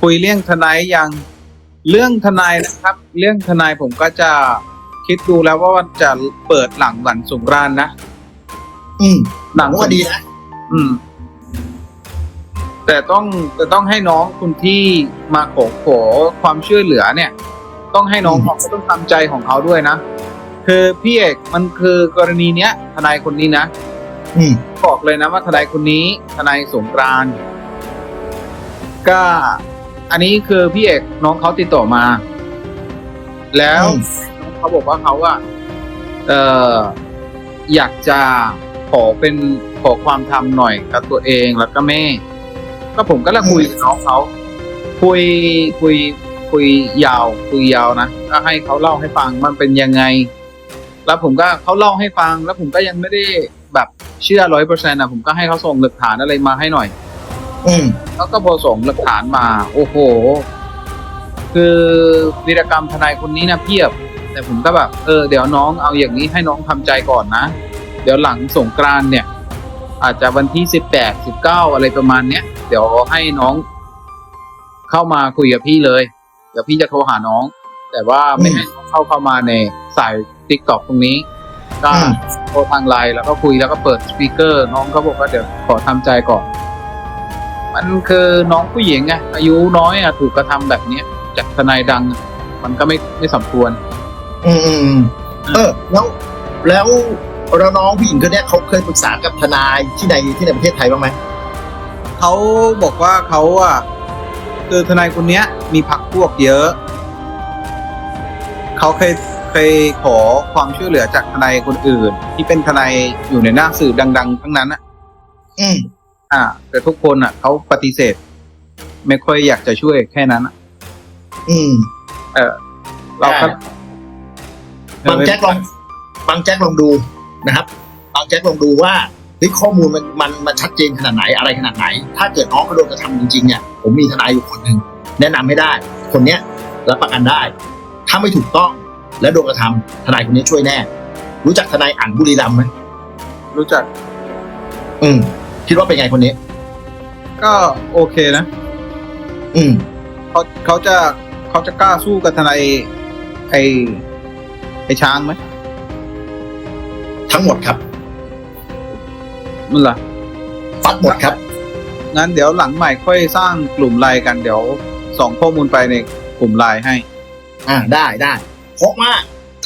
คุยเรื่องทนายยังเรื่องทนายนะครับ เรื่องทนายผมก็จะคิดดูแล้วว่ามันจะเปิดหลังวันสงกรานต์นะอืมหลังผมว่าดีนะอืม แต่ต้องแต่ต้องให้น้องคุณที่มาขอขอความช่วยเหลือเนี่ย ต้องให้น้องเขาก็ต้องทำใจของเขาด้วยนะคือพี่เอกมันคือกรณีเนี้ย ทนายคนนี้นะอืมบอกเลยนะว่าทนายคนนี้ ทนายสงกรานต์ก็ อันนี้คือพี่เอกน้องเขาติดต่อมา แล้วอืมเขาบอกว่าเขาอะเอออยากจะขอเป็นขอความทำหน่อยกับตัวเองแล้วก็แม่ ก็ผมก็เลยคุยกับน้องเขาคุยคุยคุยยาวคุยยาวนะก็ให้เขาเล่าให้ฟังมันเป็นยังไง แล้วผมก็เขาเล่าให้ฟัง แล้วผมก็ยังไม่ได้แบบเชื่อร้อยเปอร์เซ็นต์นะผมก็ให้เขาส่งหลักฐานอะไรมาให้หน่อย อืมแล้วก็พอส่งหลักฐานมา โอ้โห คือวีรกรรมทนายคนนี้นะเพียบ แต่ผมก็แบบเออเดี๋ยวน้องเอาอย่างนี้ให้น้องทำใจก่อนนะ เดี๋ยวหลังสงกรานต์เนี่ย อาจจะวันที่สิบแปดสิบเก้าอะไรประมาณเนี้ยเดี๋ยวให้น้อง เข้ามาคุยกับพี่เลย เดี๋ยวพี่จะโทรหาน้อง แต่ว่าไม่ให้น้องเข้าเข้ามาในสายติ๊กต็อกตรงนี้ก็อืมโทรทางไลน์แล้วก็คุยแล้วก็เปิดสปีกเกอร์ น้องเขาบอกว่าเดี๋ยวขอทำใจก่อน มันคือน้องผู้หญิงไงอายุน้อยอะถูกกระทำแบบเนี้ยจากทนายดังอะมันก็ไม่ไม่สมควรอืมอืมอืมเออ แล้ว แล้วแล้วน้องผู้หญิงคนเนี้ยเขาเคยปรึกษากับทนายที่ในที่ในประเทศไทยบ้างไหมเขาบอกว่าเขาอะคือทนายคนเนี้ย มีพักพวกเยอะ เขาเคยเคยขอความช่วยเหลือจากทนายคนอื่น ที่เป็นทนายอยู่ในหน้าสื่อดัง ๆ ทั้งนั้นอะ อืม อ่า แต่ทุกคนอะเขาปฏิเสธ ไม่ค่อยอยากจะช่วยแค่นั้นอะอืมเราก็บางแจ็คลองบางแจ็คลองดูนะครับ บางแจ็คลองดูว่าเฮ้ยข้อมูลมันมันมันชัดเจนขนาดไหนอะไรขนาดไหน ถ้าเกิดน้องเขาโดนกระทำจริงๆเนี่ยผมมีทนายอยู่คนหนึ่งแนะนำให้ได้ คนเนี้ยรับประกันได้ ถ้าไม่ถูกต้องและโดนกระทำทนายคนนี้ช่วยแน่ รู้จักทนายอ่านบุรีรัมย์ไหมรู้จัก อืม คิดว่าเป็นไงคนนี้ ก็โอเคนะอืมเขาเขาจะเขาจะกล้าสู้กับทนายไอไอช้างไหมทั้งหมดครับมันล่ะฟัดหมดครับ งั้นเดี๋ยวหลังใหม่ค่อยสร้างกลุ่มไลน์กันเดี๋ยวส่งข้อมูลไปในกลุ่มไลน์ให้ อ่าได้ได้ เพราะว่า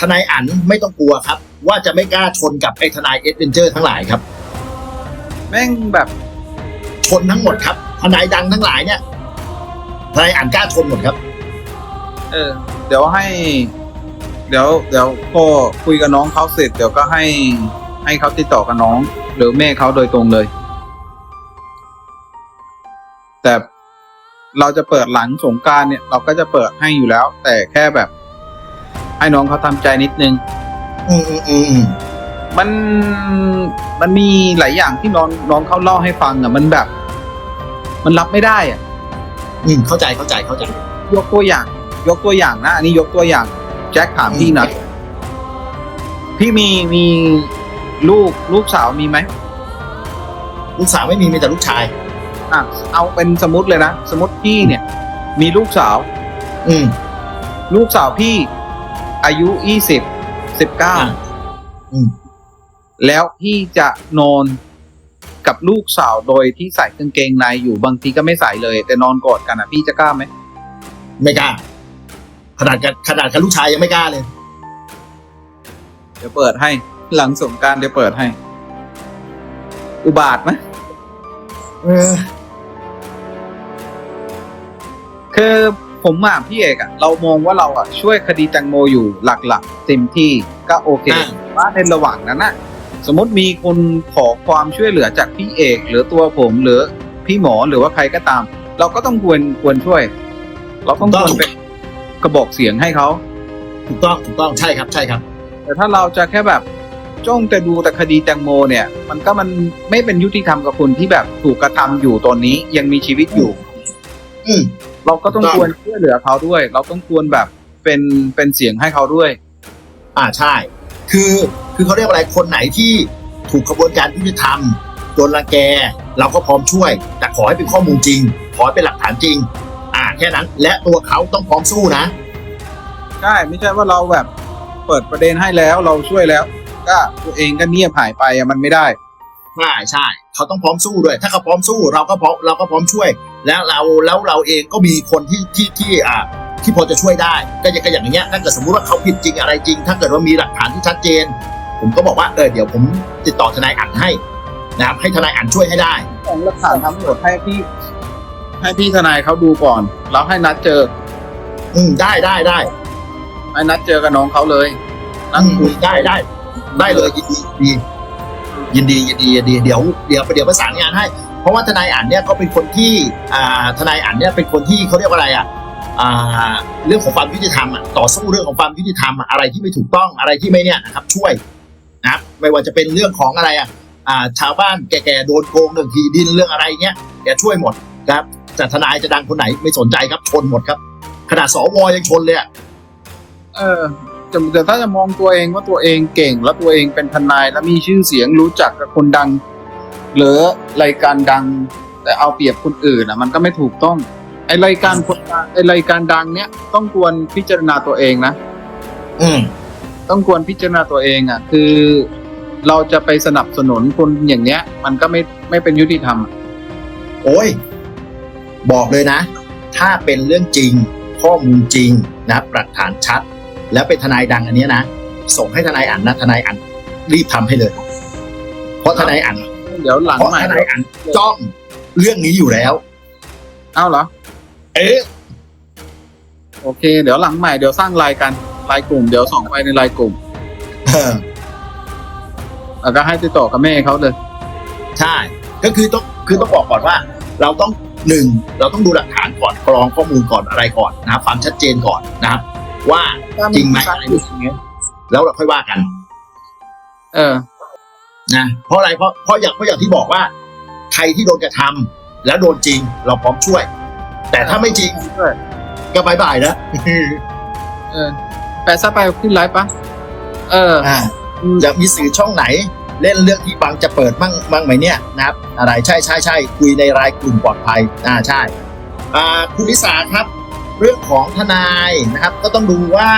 ทนายอันไม่ต้องกลัวครับ ว่าจะไม่กล้าชนกับไอ้ทนายเอดเวนเจอร์ทั้งหลายครับ แม่งแบบชนทั้งหมดครับทนายดังทั้งหลายเนี่ยทนายอันกล้าชนหมดครับ เออ เดี๋ยวให้ เดี๋ยว เดี๋ยวพอคุยกับน้องเขาเสร็จ เดี๋ยวก็ให้ให้เขาติดต่อกับน้อง หรือแม่เขาโดยตรงเลย แต่เราจะเปิดหลังสงกรารเนี่ย เราก็จะเปิดให้อยู่แล้ว แต่แค่แบบ ให้น้องเขาทำใจนิดนึง อืมอืมอืมอื มมันมันมีหลายอย่างที่น้องน้องเขาเล่าให้ฟังอะ มันแบบ มันรับไม่ได้อะอืมเข้าใจเข้าใจเข้าใจ ยกตัวอย่าง ยกตัวอย่างนะอันนี้ยกตัวอย่าง แจ็คถามพี่หนะพี่มีมีลูกลูกสาวมีไหมลูกสาวไม่มีมีแต่ลูกชาย อะเอาเป็นสมมติเลยนะสมมติพี่เนี่ย มีลูกสาว อืม ลูกสาวพี่ อายุยี่สิบสิบเก้าอะอืม แล้วพี่จะนอนกับลูกสาวโดยที่ใส่กางเกงในอยู่บางทีก็ไม่ใส่เลย แต่นอนกอดกันอะพี่จะกล้าไหมไม่กล้า ขนาดกับขนาดกับลูกชายยังไม่กล้าเลย เดี๋ยวเปิดให้ หลังสงกรารเดี๋ยวเปิดให้ อุบาทไหมเออ คือผมอะพี่เอกอะเรามองว่าเราอะช่วยคดีแตงโมอยู่หลักๆเต็มที่ก็โอเคอ่า ว่าในระหว่างนั้นนะ สมมติมีคนขอความช่วยเหลือจากพี่เอก หรือตัวผมหรือพี่หมอหรือว่าใครก็ตาม เราก็ต้องควรควรช่วย เราต้องควรเป็นกระบอกเสียงให้เขาถูกต้องถูกต้องใช่ครับใช่ครับ แต่ถ้าเราจะแค่แบบจ้องแต่ดูแต่คดีแตงโมเนี่ย มันก็มันไม่เป็นยุติธรรมกับคนที่แบบถูกกระทำอยู่ตอนนี้ยังมีชีวิตอยู่อืมเราก็ต้องถูกต้องควรช่วยเหลือเขาด้วย เราต้องควรแบบเป็นเป็นเสียงให้เขาด้วย อ่าใช่ คือคือเขาเรียกว่าอะไรคนไหนที่ถูกขบวนการยุติธรรมโดนรังแก เราก็พร้อมช่วย แต่ขอให้เป็นข้อมูลจริง ขอให้เป็นหลักฐานจริง อ่าแค่นั้น และตัวเขาต้องพร้อมสู้นะใช่ไม่ใช่ว่าเราแบบเปิดประเด็นให้แล้วเราช่วยแล้ว ก็ตัวเองก็เงียบหายไปอะมันไม่ได้ใช่ใช่ เขาต้องพร้อมสู้ด้วย ถ้าเขาพร้อมสู้เราก็พร้อมเราก็พร้อมช่วย แล้วเราแล้วเราเองก็มีคนที่ที่ที่อ่า ที่พอจะช่วยได้ ก็อย่างก็อย่างเงี้ยถ้าเกิดสมมุติว่าเขาผิดจริงอะไรจริง ถ้าเกิดว่ามีหลักฐานที่ชัดเจน ผมก็บอกว่าเออเดี๋ยวผมติดต่อทนายอันให้นะครับให้ทนายอันช่วยให้ได้ของหลักฐานทั้งหมดให้พี่ให้พี่ทนายเขาดูก่อน แล้วให้นัดเจอ อืมได้ได้ได้ให้นัดเจอกับน้องเขาเลยนัดอืมคุยได้ได้ ได้เลยยินดียินดียินดียินดียินดีเดี๋ยวเดี๋ยวเดี๋ยวประสานงานให้ เพราะว่าทนายอันเนี่ยเขาเป็นคนที่อ่าทนายอันเนี่ยเป็นคนที่เขาเรียกว่าอะไรอะอ่า เรื่องของความยุติธรรมอะต่อสู้เรื่องของความยุติธรรมอะไรที่ไม่ถูกต้องอะไรที่ไม่เนี่ยนะครับช่วยนะครับไม่ว่าจะเป็นเรื่องของอะไรอะชาวบ้านแก่ๆโดนโกงเรื่องที่ดินเรื่องอะไรเงี้ยแกช่วยหมดครับแต่ทนายจะดังคนไหนไม่สนใจครับชนหมดครับขนาดสวยังชนเลยอะเออแต่แต่ถ้าจะมองตัวเองว่าตัวเองเก่ง แล้วตัวเองเป็นทนายแล้วมีชื่อเสียงรู้จักกับคนดัง หรือรายการดัง แต่เอาเปรียบคนอื่นอะ มันก็ไม่ถูกต้อง ไอรายการคนดังไอรายการดังเนี้ยต้องควรพิจารณาตัวเองนะ อืม ต้องควรพิจารณาตัวเองอะ คือเราจะไปสนับสนุนคนอย่างเนี้ย มันก็ไม่ไม่เป็นยุติธรรมอะโอ้ย บอกเลยนะ ถ้าเป็นเรื่องจริง ข้อมูลจริงนะหลักฐานชัด แล้วเป็นทนายดังอันเนี้ยนะ ส่งให้ทนายอันนะทนายอันรีบทำให้เลย เพราะทนายอันเดี๋ยวหลังเพราะใหม่ทนายอันจ้องเรื่องนี้อยู่แล้ว เอ้าเหรอ เอ๊ะโอเค เดี๋ยวหลังใหม่เดี๋ยวสร้างไลน์กันไลน์กลุ่มเดี๋ยวส่งไปในไลน์กลุ่มเออแล้วก็ให้ติดต่อกับแม่เขาเลย ใช่ ก็คือต้องคือต้องบอกก่อนว่า เราต้องหนึ่งเราต้องดูหลักฐานก่อนกรองข้อมูลก่อนอะไรก่อนนะครับความชัดเจนก่อนนะครับ ว่าจริงไหมแล้วเราค่อยว่ากัน เออ นะเพราะอะไรเพราะเพราะอย่างเพราะอย่างที่บอกว่า ใครที่โดนกระทำแล้วโดนจริง เราพร้อมช่วย แต่ถ้าไม่จริงก็บายบายนะเออแปะซะไปขึ้นไลฟ์ปะเอออ่าจะมีสื่อช่องไหน เล่นเรื่องที่บางจะเปิดบ้างบ้างไหมเนี่ยนะครับ อะไรใช่ใช่ใช่คุยในรายกลุ่มปลอดภัยอ่าใช่อ่าคุณลิสาครับ เรื่องของทนายนะครับ ก็ต้องดูว่า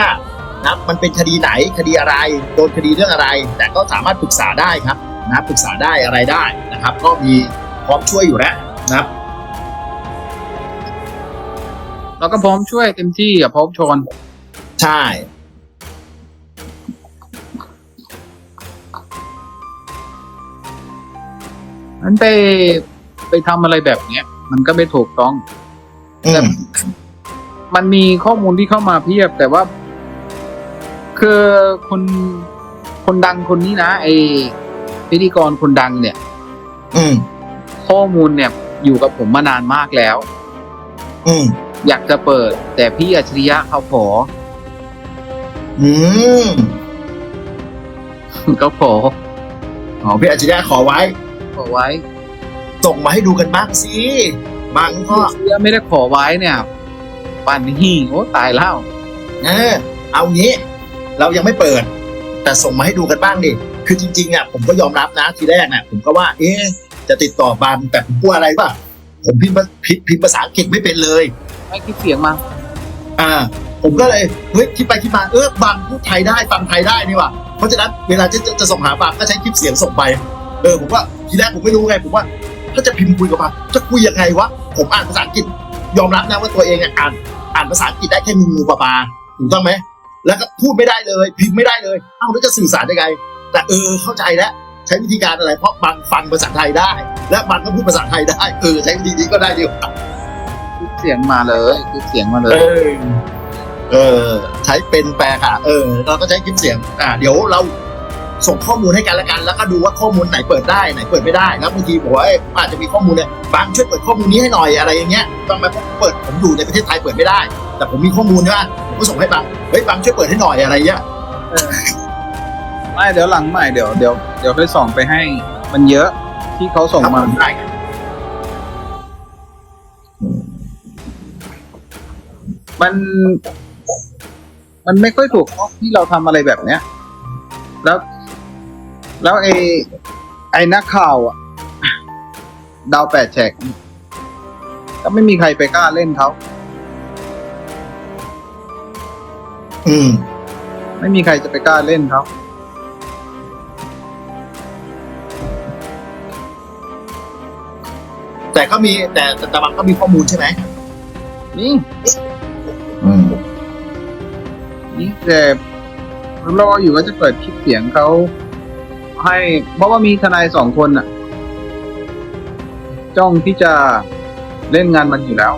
นะครับมันเป็นคดีไหนคดีอะไรโดนคดีเรื่องอะไร แต่ก็สามารถปรึกษาได้ครับนะครับปรึกษาได้อะไรได้นะครับ ก็มีพร้อมช่วยอยู่แล้วนะครับ เราก็พร้อมช่วยเต็มที่อะพร้อมชน ใช่ มันไปไปทำอะไรแบบเนี้ย มันก็ไม่ถูกต้อง อืม มันมีข้อมูลที่เข้ามาเพียบ แต่ว่า คือคนคนดังคนนี้นะไอพิธีกรคนดังเนี่ย อืม ข้อมูลเนี่ยอยู่กับผมมานานมากแล้ว อืม อยากจะเปิด แต่พี่อัจฉริยะเขาขอ อืมเขาขออ๋อพี่อาจารย์ขอไว้ ขอไว้ ส่งมาให้ดูกันบ้างสิบางพี่ก็อัจฉริยะไม่ได้ขอไว้เนี่ยป่านนี้โอ้ตายแล้วเออเอางี้ เรายังไม่เปิด แต่ส่งมาให้ดูกันบ้างดิคือจริงๆอะผมก็ยอมรับนะทีแรกน่ะ ผมก็ว่า เอ๊ะจะติดต่อบันแต่ผมกลัวอะไรป่ะผมพิมพ์ภาพิพิมพ์ภาษาอังกฤษไม่เป็นเลย ไม่คิดเสียงมา อ่า ผมก็เลยเฮ้ยคิดไปคิดมาเออบางพูดไทยได้ฟังไทยได้นี่ว่ะเพราะฉะนั้นเวลาจะจะส่งหาบางก็ใช้คลิปเสียงส่งไปเออผมว่าทีแรกผมไม่รู้ไงผมว่าถ้าจะพิมพ์คุยกับบางจะคุยยังไงวะผมอ่านภาษาอังกฤษยอมรับนะว่าตัวเองอ่านอ่านภาษาอังกฤษได้แค่งูงูปลาปลาถูกต้องไหมแล้วก็พูดไม่ได้เลย พิมพ์ไม่ได้เลยเอ้าแล้วจะสื่อสารยังไง แต่เออเข้าใจแล้วใช้วิธีการอะไรเพราะบางฟังภาษาไทยได้ และบางก็พูดภาษาไทยได้เออใช้วิธีนี้ก็ได้ดีกว่า เสียงมาเลยคลิปเสียงมาเลเอย อเออ ใช้เป็นแปลค่ะ เออ เราก็ใช้คลิปเสียง อ่า เดี๋ยวเราส่งข้อมูลให้กันและกัน แล้วก็ดูว่าข้อมูลไหนเปิดได้ไหนเปิดไม่ได้ แล้วบางทีบอกว่าเอ้ยอาจจะมีข้อมูลเนี่ยบางช่วยเปิดข้อมูลนี้ให้หน่อยอะไรอย่างเงี้ยต้องไหมเพราะผมเปิดผมอยู่ในประเทศไทยเปิดไม่ได้ แต่ผมมีข้อมูลใช่ไหมผมก็ส่งให้บางเฮ้ยบางช่วยเปิดให้หน่อยอะไรเงี้ย ไม่เดี๋ยวหลังใหม่เดี๋ยวเดี๋ยวเดี๋ยวค่อยส่งไปให้ มันเยอะที่เขาส่งมา ได้ครับ มัน มันไม่ค่อยถูกต้องที่เราทำอะไรแบบเนี้ย แล้ว แล้วไอ้ไอ้นักข่าวอะดาวแปดแฉกก็ไม่มีใครไปกล้าเล่นเขาอืม ไม่มีใครจะไปกล้าเล่นเขาแต่ก็มีแต่แต่ตะบังก็มีข้อมูลใช่ไหมนี่อืม นี้แต่รออยู่ว่าจะเปิดคลิปเสียงเขาให้เพราะว่ามีทนายสองคนอะจ้องที่จะเล่นงานมันอยู่แล้ว